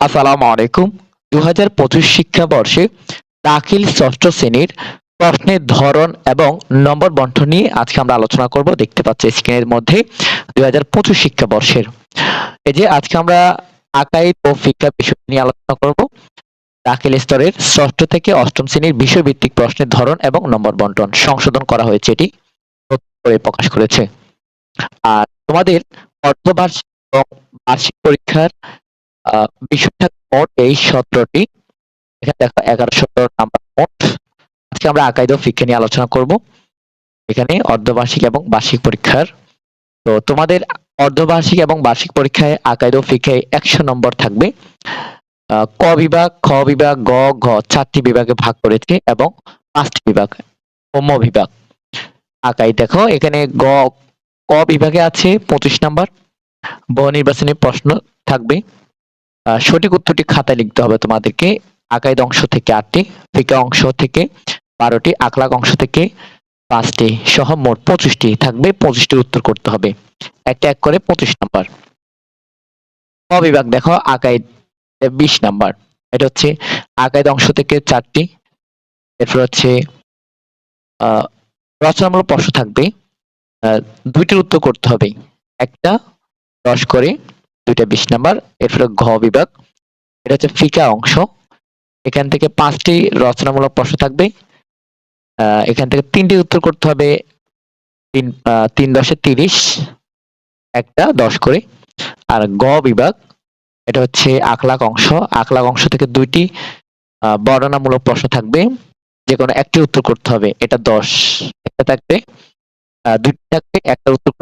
আসসালামু আলাইকুম। দু হাজার পঁচিশ শিক্ষাবর্ষে দাখিল ষষ্ঠ শ্রেণির প্রশ্নের ধরন এবং নম্বর বন্টন নিয়ে আজকে আমরা আলোচনা করব। দেখতে পাচ্ছি স্ক্রিনের মধ্যে দুই হাজার পঁচিশ শিক্ষাবর্ষের। এই যে আজকে আমরা আকাইদ ও শিক্ষা বিষয় নিয়ে আলোচনা করব। দাখিল স্তরের ষষ্ঠ থেকে অষ্টম শ্রেণির বিষয়ভিত্তিক প্রশ্নের ধরন এবং নম্বর বন্টন সংশোধন করা হয়েছে, এটি করে প্রকাশ করেছে। আর তোমাদের অর্ধবার্ষিক এবং বার্ষিক পরীক্ষার বিষয়টা মোট এই সতেরোটি, এখানে দেখো এগারোশো নাম্বার মোট। আজকে আমরা আকাইদ ফিক্ষা নিয়ে আলোচনা করব। এখানে অর্ধবার্ষিক এবং বার্ষিক পরীক্ষার। তো তোমাদের অর্ধবার্ষিক এবং বার্ষিক পরীক্ষায় আকাইদ ফিক্ষায় একশো নম্বর থাকবে। ক বিভাগ, খ বিভাগ, গ, ঘ চারটি বিভাগে ভাগ করেছে এবং পাঁচটি বিভাগ হোম বিভাগ। আকাই দেখো, এখানে গ, ক বিভাগে আছে পঁচিশ নাম্বার। বহু নির্বাচনী প্রশ্ন থাকবে। সঠিক উত্তরটি খাতায় লিখতে হবে তোমাদেরকে। আকাইদ অংশ থেকে আটটি, ফিকা অংশ থেকে বারোটি আকলাক অংশ থেকে পাঁচটি সহ মোট পঁচিশটি। থাকবে পঁচিশটির উত্তর করতে হবে। একটা এক করে পঁচিশ নাম্বার। ক বিভাগ দেখো, আকাইদ বিশ নাম্বার। এটা হচ্ছে আকাইদ অংশ থেকে চারটি। এরপর হচ্ছে রচনামূলক প্রশ্ন থাকবে। দুইটির উত্তর করতে হবে। একটা দশ করে দুইটা বিশ নাম্বার এরপরে ঘ বিভাগ। এটা হচ্ছে ফিকা অংশ। এখান থেকে পাঁচটি রচনামূলক প্রশ্ন থাকবে। এখান থেকে তিনটি উত্তর করতে হবে। তিন তিন দশে তিরিশ, একটা দশ করে। আর গ বিভাগ, এটা হচ্ছে আখলাক অংশ। আখলাক অংশ থেকে দুইটি বর্ণনামূলক প্রশ্ন থাকবে। যে কোনো একটি উত্তর করতে হবে। এটা দশ, একটা থাকবে। দুইটি থাকবে, একটা উত্তর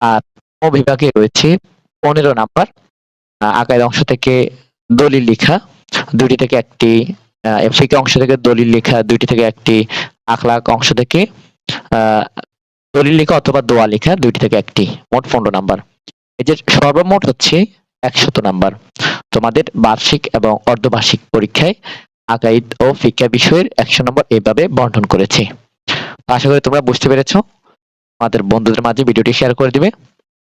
আর বিভাগে রয়েছে পনেরো নাম্বার আকার অংশ থেকে দলিল লেখা, দুইটি থেকে একটি ফিকা অংশ থেকে দলিল লেখা, দুইটি থেকে একটি আখলাক অংশ থেকে দলিল লেখা অথবা দোয়া লেখা, দুইটি থেকে একটি, মোট পনেরো নাম্বার। এই যে সর্বমোট হচ্ছে একশত নাম্বার। তোমাদের বার্ষিক এবং অর্ধবার্ষিক পরীক্ষায় আকাইদ ও ফিকা বিষয়ের একশো নম্বর এইভাবে বন্টন করেছে। আশা করি তোমরা বুঝতে পেরেছ। আমাদের বন্ধুদের মাঝে ভিডিওটি শেয়ার করে দিবে।